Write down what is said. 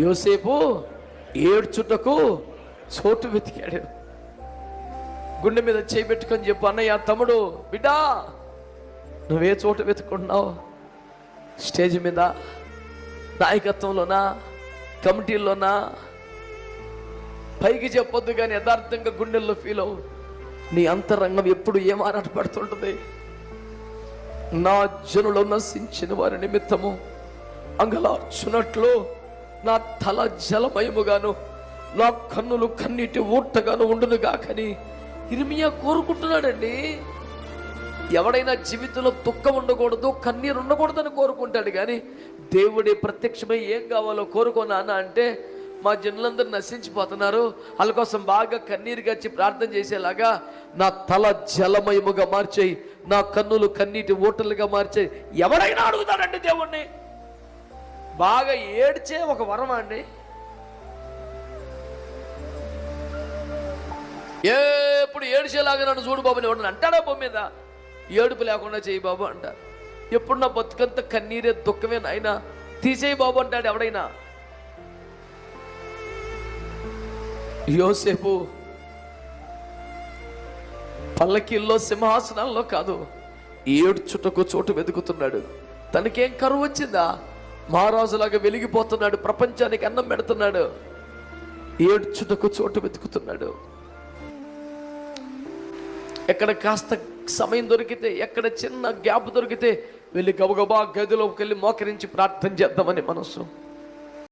యోసేపు ఏడ్చుటకు చోటు వెతికాడు. గుండె మీద చేపెట్టుకొని పెట్టుకొని చెప్పు అన్నయ్య తమ్ముడు బిడ్డా నువ్వే చోటు వెతుకుంటున్నావు స్టేజ్ మీద నాయకత్వంలోనా కమిటీల్లోనా పైకి చెప్పొద్దు కానీ యథార్థంగా గుండెల్లో ఫీల్ అవ్వు. నీ అంతరంగం ఎప్పుడు ఏమారాట పడుతుంటుంది? నా జనులు నశించిన వారి నిమిత్తము అంగలార్చునట్లు నా తల జలమయముగాను నా కన్నులు కన్నీటి ఊట్టగాను ఉండును గాకని ఇర్మియా కోరుకుంటున్నాడండి. ఎవడైనా జీవితంలో దుఃఖం ఉండకూడదు కన్నీరు ఉండకూడదని కోరుకుంటాడు కానీ దేవుడి ప్రత్యక్షమై ఏం కావాలో కోరుకోనానా అంటే మా జనులందరూ నశించిపోతున్నారు. వాళ్ళ కోసం బాగా కన్నీరు గచ్చి ప్రార్థన చేసేలాగా నా తల జలమయముగా మార్చేయి నా కన్నులు కన్నీటి ఓటలుగా మార్చేయి. ఎవరైనా అడుగుతాడండి దేవుణ్ణి. బాగా ఏడ్చే ఒక వరం అండి. ఎప్పుడు ఏడ్చేలాగా నన్ను చూడు బాబు ఎవడని అంటాడా బొమ్మ మీద? ఏడుపు లేకుండా చేయి బాబు అంటారు. ఎప్పుడు నా బతుకంత కన్నీరే దుఃఖమే అయినా తీసేయి బాబు అంటాడు ఎవడైనా? యోసేపు పల్లకీల్లో సింహాసనాల్లో కాదు ఏడ్చుటకు చోటు వెతుకుతున్నాడు. తనకేం కరువు వచ్చిందా? మహారాజులాగా వెలిగిపోతున్నాడు ప్రపంచానికి అన్నం పెడుతున్నాడు. ఏడ్చుటకు చోటు వెతుకుతున్నాడు. ఎక్కడ కాస్త సమయం దొరికితే ఎక్కడ చిన్న గ్యాప్ దొరికితే వెళ్ళి గబగబా గదిలోకి వెళ్ళి మోకరించి ప్రార్థన చేద్దామని మనసు.